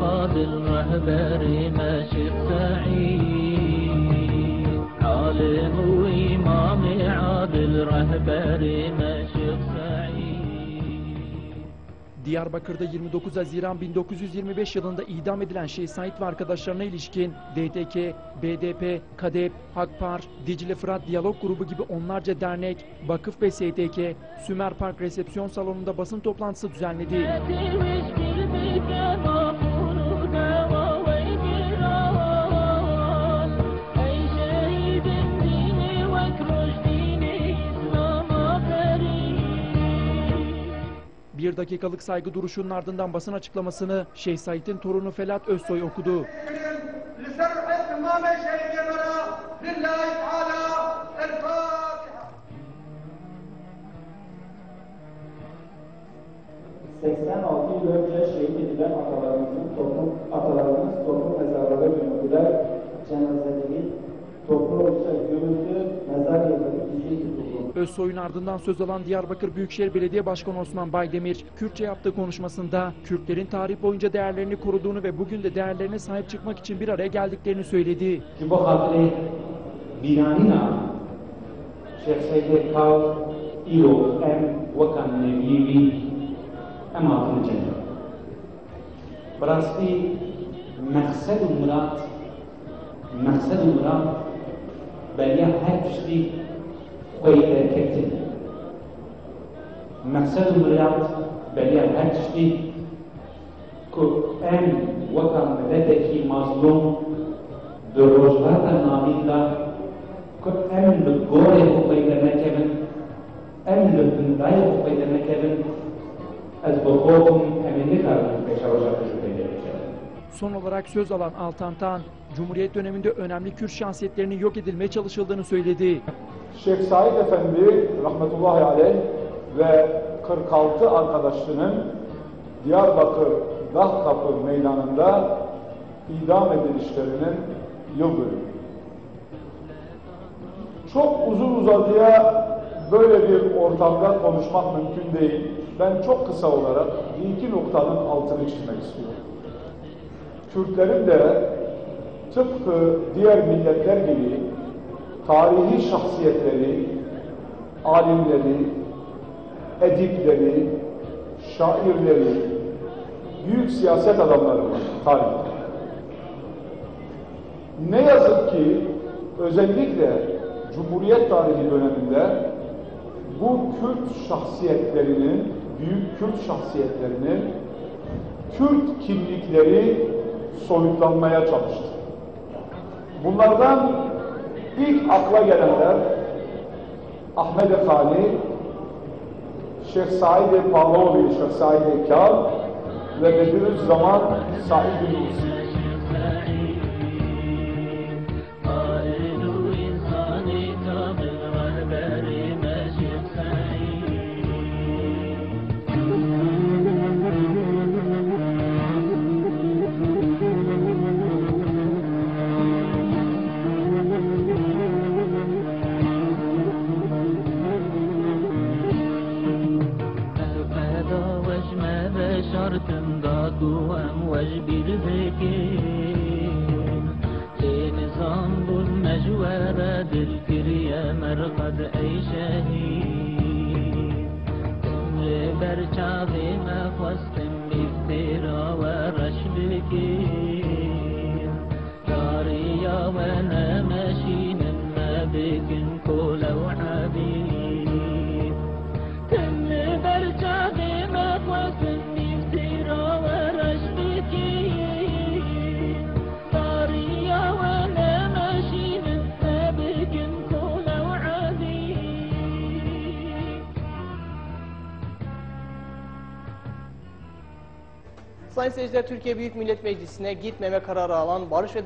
قاد الرهبر مشيخ سعيد عالم وإمام عادل رهبر مشيخ سعيد Diyarbakır'da 29 Haziran 1925 yılında idam edilen Şeyh Said ve arkadaşlarına ilişkin DTK, BDP, KADEP, Hakpar, Dicle Fırat Diyalog Grubu gibi onlarca dernek, vakıf ve STK, Sümer Park Resepsiyon Salonu'nda basın toplantısı düzenledi. Bir dakikalık saygı duruşunun ardından basın açıklamasını Şeyh Said'in torunu Felat Özsoy okudu. 86 yıl önce şehit edilen atalarımızın toplum, atalarımız toplum mezarları gününde cenazeleri toprağı yüksek gömüldü, mezar yerleri gizli tutuldu. Özsoy'un ardından söz alan Diyarbakır Büyükşehir Belediye Başkanı Osman Baydemir, Kürtçe yaptığı konuşmasında Kürtlerin tarih boyunca değerlerini koruduğunu ve bugün de değerlerine sahip çıkmak için bir araya geldiklerini söyledi. Ki bu hatri binanina şehsede kal ilo em vakan nevivi ئەم الجنه براسي مقصد مەقسەد مقصد مرات مەقسەد و مرات بەریا هەر مقصد خۆی دەرکردن مەقسەد و مرات بەریا هەر پشتی کو ئەم وەکە مەدەدێکی مازلوم دو ڕۆژهاتە نامیندا کو ئەم ان گۆڕێ خۆی دەنەکەبن از بخوبم امن نکردن پیش روزگارش پیدا نکردن Son olarak söz alan Altan Tan, Cumhuriyet döneminde önemli Kürt şahsiyetlerinin yok edilmeye çalışıldığını söyledi. Şeyh Said Efendi rahmetullahi aleyh ve 46 arkadaşının Diyarbakır Dahkapı meydanında idam edilişlerinin yıl dönümü. Çok uzun uzadıya böyle bir ortamda konuşmak mümkün değil. Ben çok kısa olarak bir iki noktanın altını çizmek istiyorum. Kürtlerin de tıpkı diğer milletler gibi tarihi şahsiyetleri, alimleri, edipleri, şairleri, büyük siyaset adamları var tarihte. Ne yazık ki özellikle Cumhuriyet tarihi döneminde bu Kürt şahsiyetlerinin, büyük Kürt şahsiyetlerinin Kürt kimlikleri soyutlanmaya çalıştı. Bunlardan ilk akla gelenler Ahmet Efani, Şeyh Said Pavlovi, Şeyh Said Kal ve Bediüzzaman Said Nursi. تركن داكو أمواج بالبكين نظام بالمجوارة دلكريا مرقد أي شهيد. تملي برشاضي ما خواستم بفترة ورش بكين داري يا وأنا ماشي مما بكن كل وحاجة Sayın seyirciler Türkiye Büyük Millet Meclisi'ne gitmeme kararı alan Barış ve